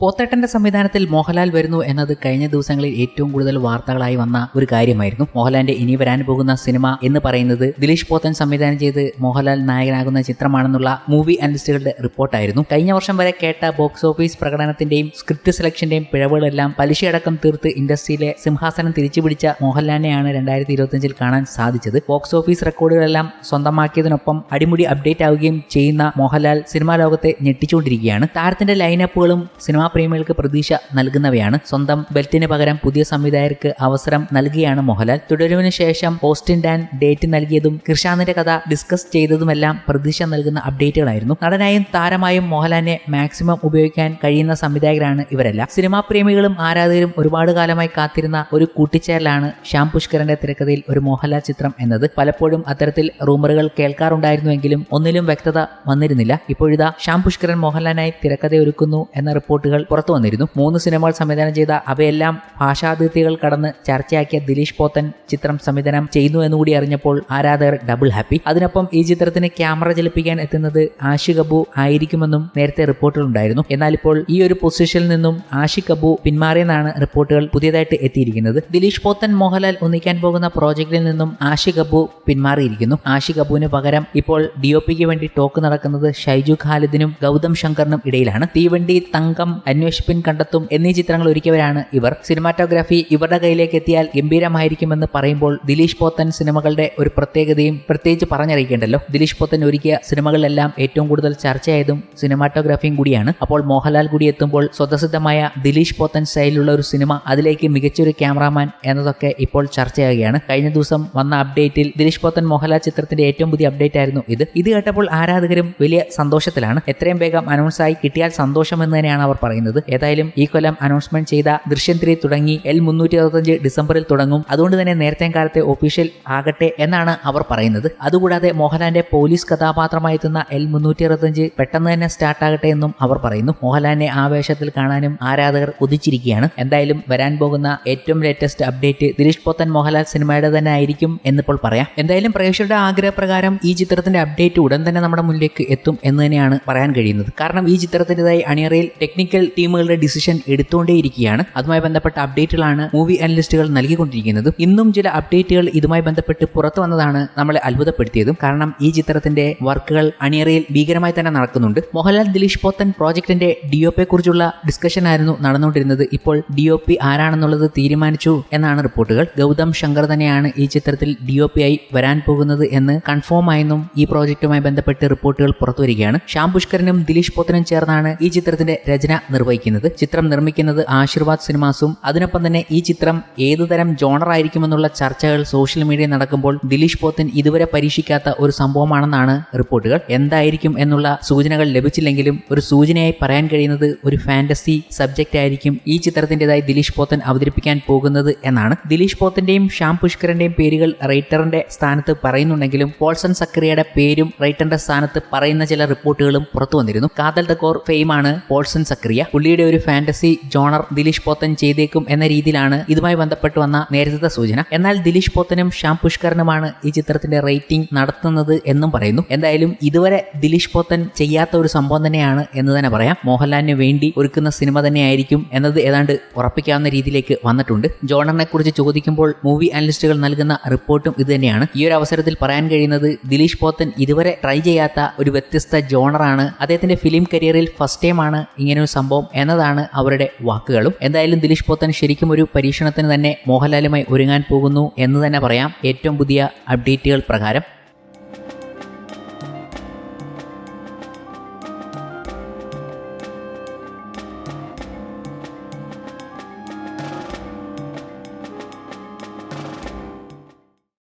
പോത്തേട്ടന്റെ സംവിധാനത്തിൽ മോഹൻലാൽ വരുന്നു എന്നത് കഴിഞ്ഞ ദിവസങ്ങളിൽ ഏറ്റവും കൂടുതൽ വാർത്തകളായി വന്ന ഒരു കാര്യമായിരുന്നു. മോഹൻലാലിന്റെ ഇനി വരാൻ പോകുന്ന സിനിമ എന്ന് പറയുന്നത് ദിലീഷ് പോത്തൻ സംവിധാനം ചെയ്ത് മോഹൻലാൽ നായകനാകുന്ന ചിത്രമാണെന്നുള്ള മൂവി അനലിസ്റ്റുകളുടെ റിപ്പോർട്ടായിരുന്നു. കഴിഞ്ഞ വർഷം വരെ കേട്ട ബോക്സ് ഓഫീസ് പ്രകടനത്തിന്റെയും സ്ക്രിപ്റ്റ് സെലക്ഷന്റെയും പിഴവുകളെല്ലാം പലിശയടക്കം തീർത്ത് ഇൻഡസ്ട്രിയിലെ സിംഹാസനം തിരിച്ചുപിടിച്ച മോഹൻലാലിനെയാണ് രണ്ടായിരത്തി ഇരുപത്തിയഞ്ചിൽ കാണാൻ സാധിച്ചത്. ബോക്സ് ഓഫീസ് റെക്കോർഡുകളെല്ലാം സ്വന്തമാക്കിയതിനൊപ്പം അടിമുടി അപ്ഡേറ്റ് ആവുകയും ചെയ്യുന്ന മോഹൻലാൽ സിനിമാ ലോകത്തെ ഞെട്ടിച്ചുകൊണ്ടിരിക്കുകയാണ്. താരത്തിന്റെ ലൈനപ്പുകളും സിനിമാ പ്രേമികൾക്ക് പ്രതീക്ഷ നൽകുന്നവയാണ്. സ്വന്തം ബെൽറ്റിന് പകരം പുതിയ സംവിധായകർക്ക് അവസരം നൽകിയാണ് മോഹൻലാൽ. തുടരുവിന് ശേഷം പോസ്റ്റിൻ ഡാൻ ഡേറ്റ് നൽകിയതും കൃഷാന്തിന്റെ കഥ ഡിസ്കസ് ചെയ്തതുമെല്ലാം പ്രതീക്ഷ നൽകുന്ന അപ്ഡേറ്റുകളായിരുന്നു. നടനായും താരമായും മോഹൻലാലിനെ മാക്സിമം ഉപയോഗിക്കാൻ കഴിയുന്ന സംവിധായകരാണ് ഇവരെല്ലാം. സിനിമാ പ്രേമികളും ആരാധകരും ഒരുപാട് കാലമായി കാത്തിരുന്ന ഒരു കൂട്ടിച്ചേരലാണ് ശ്യാം പുഷ്കരന്റെ തിരക്കഥയിൽ ഒരു മോഹൻലാൽ ചിത്രം എന്നത്. പലപ്പോഴും അത്തരത്തിൽ റൂമറുകൾ കേൾക്കാറുണ്ടായിരുന്നുവെങ്കിലും ഒന്നിലും വ്യക്തത വന്നിരുന്നില്ല. ഇപ്പോഴിതാ ശ്യാം പുഷ്കരൻ മോഹൻലാലിനായി തിരക്കഥ ഒരുക്കുന്നു എന്ന റിപ്പോർട്ടുകൾ പുറത്തു വന്നിരുന്നു. മൂന്ന് സിനിമകൾ സംവിധാനം ചെയ്ത അവയെല്ലാം ഭാഷാതിർത്തികൾ കടന്ന് ചർച്ചയാക്കിയ ദിലീഷ് പോത്തൻ ചിത്രം സംവിധാനം ചെയ്യുന്നു എന്നുകൂടി അറിഞ്ഞപ്പോൾ ആരാധകർ ഡബിൾ ഹാപ്പി അതിനൊപ്പം ഈ ചിത്രത്തിന് ക്യാമറ ചലിപ്പിക്കാൻ എത്തുന്നത് ആഷിഖ് അബു ആയിരിക്കുമെന്നും നേരത്തെ റിപ്പോർട്ടുകളുണ്ടായിരുന്നു എന്നാൽ ഇപ്പോൾ ഈ ഒരു പൊസിഷനിൽ നിന്നും ആഷിഖ് അബു പിന്മാറിയെന്നാണ് റിപ്പോർട്ടുകൾ പുതിയതായിട്ട് എത്തിയിരിക്കുന്നത്. ദിലീഷ് പോത്തൻ മോഹൻലാൽ ഒന്നിക്കാൻ പോകുന്ന പ്രോജക്റ്റിൽ നിന്നും ആഷിഖ് അബു പിന്മാറിയിരിക്കുന്നു. ആഷിഖ് അബുവിന് പകരം ഇപ്പോൾ ഡിഒപിക്ക് വേണ്ടി ടോക്ക് നടക്കുന്നത് ഷൈജു ഖാലിദിനും ഗൗതം ശങ്കറിനും ഇടയിലാണ്. തീവണ്ടി തങ്കം അന്വേഷിപ്പിൻ കണ്ടെത്തും എന്നീ ചിത്രങ്ങൾ ഒരുക്കിയവരാണ് ഇവർ. സിനിമാറ്റോഗ്രാഫി ഇവരുടെ കയ്യിലേക്ക് എത്തിയാൽ ഗംഭീരമായിരിക്കുമെന്ന് പറയുമ്പോൾ ദിലീഷ് പോത്തൻ സിനിമകളുടെ ഒരു പ്രത്യേകതയും പ്രത്യേകിച്ച് പറഞ്ഞറിയിക്കേണ്ടല്ലോ. ദിലീഷ് പോത്തൻ ഒരുക്കിയ സിനിമകളിലെല്ലാം ഏറ്റവും കൂടുതൽ ചർച്ചയായതും സിനിമാറ്റോഗ്രാഫിയും കൂടിയാണ്. അപ്പോൾ മോഹൻലാൽ കൂടി എത്തുമ്പോൾ സ്വതസിദ്ധമായ ദിലീഷ് പോത്തൻ സ്റ്റൈലിലുള്ള ഒരു സിനിമ അതിലേക്ക് മികച്ചൊരു ക്യാമറാമാൻ എന്നതൊക്കെ ഇപ്പോൾ ചർച്ചയാകുകയാണ് കഴിഞ്ഞ ദിവസം വന്ന അപ്ഡേറ്റിൽ ദിലീഷ് പോത്തൻ മോഹൻലാൽ ചിത്രത്തിന്റെ ഏറ്റവും പുതിയ അപ്ഡേറ്റ് ആയിരുന്നു ഇത്. ഇത് കേട്ടപ്പോൾ ആരാധകരും വലിയ സന്തോഷത്തിലാണ്. എത്രയും വേഗം അനൗൺസായി കിട്ടിയാൽ സന്തോഷം എന്ന് തന്നെയാണ് അവർ പറയുന്നത്. ഏതായാലും ഈ കൊല്ലം അനൗൺസ്മെന്റ് ചെയ്ത ദൃശ്യം ത്രീ തുടങ്ങി എൽ മുന്നൂറ്റി അറുപത്തഞ്ച് ഡിസംബറിൽ തുടങ്ങും. അതുകൊണ്ട് തന്നെ നേരത്തെ കാലത്തെ ഒഫീഷ്യൽ ആകട്ടെ എന്നാണ് അവർ പറയുന്നത്. അതുകൂടാതെ മോഹൻലാലിന്റെ പോലീസ് കഥാപാത്രമായി എത്തുന്ന എൽ മുന്നൂറ്റി അറുപത്തഞ്ച് പെട്ടെന്ന് തന്നെ സ്റ്റാർട്ടാകട്ടെ എന്നും അവർ പറയുന്നു. മോഹൻലാലിനെ ആവേശത്തിൽ കാണാനും ആരാധകർ കുതിച്ചിരിക്കുകയാണ് എന്തായാലും വരാൻ പോകുന്ന ഏറ്റവും ലേറ്റസ്റ്റ് അപ്ഡേറ്റ് ദിലീഷ് പോത്തൻ മോഹൻലാൽ സിനിമയുടെ തന്നെ ആയിരിക്കും എന്നിപ്പോൾ പറയാം. എന്തായാലും പ്രേക്ഷകരുടെ ആഗ്രഹപ്രകാരം ഈ ചിത്രത്തിന്റെ അപ്ഡേറ്റ് ഉടൻ തന്നെ നമ്മുടെ മുന്നിലേക്ക് എത്തും എന്ന് തന്നെയാണ് പറയാൻ കഴിയുന്നത്. കാരണം ഈ ചിത്രത്തിന്റെതായി അണിയറയിൽ ടെക്നിക്കൽ ടീമുകളുടെ ഡിസിഷൻ എടുത്തുകൊണ്ടേയിരിക്കുകയാണ്. അതുമായി ബന്ധപ്പെട്ട അപ്ഡേറ്റുകളാണ് മൂവി അനലിസ്റ്റുകൾ നൽകിക്കൊണ്ടിരിക്കുന്നത്. ഇന്നും ചില അപ്ഡേറ്റുകൾ ഇതുമായി ബന്ധപ്പെട്ട് പുറത്തു വന്നതാണ് നമ്മളെ അത്ഭുതപ്പെടുത്തിയതും. കാരണം ഈ ചിത്രത്തിന്റെ വർക്കുകൾ അണിയറയിൽ ഭീകരമായി തന്നെ നടക്കുന്നുണ്ട്. മോഹൻലാൽ ദിലീഷ് പോത്തൻ പ്രോജക്ടിന്റെ ഡി കുറിച്ചുള്ള ഡിസ്കഷൻ ആയിരുന്നു നടന്നുകൊണ്ടിരുന്നത്. ഇപ്പോൾ ഡിഒപി ആരാണെന്നുള്ളത് തീരുമാനിച്ചു എന്നാണ് റിപ്പോർട്ടുകൾ. ഗൗതം ശങ്കർ തന്നെയാണ് ഈ ചിത്രത്തിൽ ഡിഒപി ആയി വരാൻ പോകുന്നത് എന്ന് കൺഫേം ആയെന്നും ഈ പ്രോജക്റ്റുമായി ബന്ധപ്പെട്ട് റിപ്പോർട്ടുകൾ പുറത്തുവരികയാണ് ശ്യാം പുഷ്കരനും ദിലീഷ് പോത്തനും ചേർന്നാണ് ഈ ചിത്രത്തിന്റെ രചന നിർവഹിക്കുന്നത്. ചിത്രം നിർമ്മിക്കുന്നത് ആശീർവാദ് സിനിമാസും. അതിനൊപ്പം തന്നെ ഈ ചിത്രം ഏതുതരം ജോണർ ആയിരിക്കുമെന്നുള്ള ചർച്ചകൾ സോഷ്യൽ മീഡിയ നടക്കുമ്പോൾ ദിലീഷ് പോത്തൻ ഇതുവരെ പരീക്ഷിക്കാത്ത ഒരു സംഭവമാണെന്നാണ് റിപ്പോർട്ടുകൾ. എന്തായിരിക്കും എന്നുള്ള സൂചനകൾ ലഭിച്ചില്ലെങ്കിലും ഒരു സൂചനയായി പറയാൻ കഴിയുന്നത് ഒരു ഫാന്റസി സബ്ജക്റ്റ് ആയിരിക്കും ഈ ചിത്രത്തിന്റെതായി ദിലീഷ് പോത്തൻ അവതരിപ്പിക്കാൻ പോകുന്നത് എന്നാണ്. ദിലീഷ് പോത്തന്റെയും ശ്യാം പുഷ്കരന്റെയും പേരുകൾ റൈറ്ററിന്റെ സ്ഥാനത്ത് പറയുന്നുണ്ടെങ്കിലും പോൾസൺ സക്രിയയുടെ പേരും റൈറ്ററിന്റെ സ്ഥാനത്ത് പറയുന്ന ചില റിപ്പോർട്ടുകളും പുറത്തു വന്നിരുന്നു. കാതൽ ദ കോർ ഫെയിമാണ് പോൾസൺ സക്രിയ പുള്ളിയുടെ ഒരു ഫാന്റസി ജോണർ ദിലീഷ് പോത്തൻ ചെയ്തേക്കും എന്ന രീതിയിലാണ് ഇതുമായി ബന്ധപ്പെട്ട് വന്ന നേരത്തെ സൂചന. എന്നാൽ ദിലീഷ് പോത്തനും ശ്യാം പുഷ്കരനുമാണ് ഈ ചിത്രത്തിന്റെ റേറ്റിംഗ് നടത്തുന്നത് എന്നും പറയുന്നു. എന്തായാലും ഇതുവരെ ദിലീഷ് പോത്തൻ ചെയ്യാത്ത ഒരു സംഭവം തന്നെയാണ് എന്ന് തന്നെ പറയാം. മോഹൻലാലിന് വേണ്ടി ഒരുക്കുന്ന സിനിമ തന്നെയായിരിക്കും എന്നത് ഏതാണ്ട് ഉറപ്പിക്കാവുന്ന രീതിയിലേക്ക് വന്നിട്ടുണ്ട്. ജോണറിനെ കുറിച്ച് ചോദിക്കുമ്പോൾ മൂവി അനലിസ്റ്റുകൾ നൽകുന്ന റിപ്പോർട്ടും ഇത് തന്നെയാണ്. ഈ ഒരു അവസരത്തിൽ പറയാൻ കഴിയുന്നത് ദിലീഷ് പോത്തൻ ഇതുവരെ ട്രൈ ചെയ്യാത്ത ഒരു വ്യത്യസ്ത ജോണറാണ് അദ്ദേഹത്തിന്റെ ഫിലിം കരിയറിൽ ഫസ്റ്റ് ടൈമാണ് ഇങ്ങനെ ഒരു സംഭവം എന്നതാണ് അവരുടെ വാക്കുകളും. എന്തായാലും ദിലീഷ് പോത്തൻ ശരിക്കും ഒരു പരീക്ഷണത്തിന് തന്നെ മോഹൻലാലുമായി ഒരുങ്ങാൻ പോകുന്നു എന്ന് തന്നെ പറയാം. ഏറ്റവും പുതിയ അപ്ഡേറ്റുകൾ പ്രകാരം.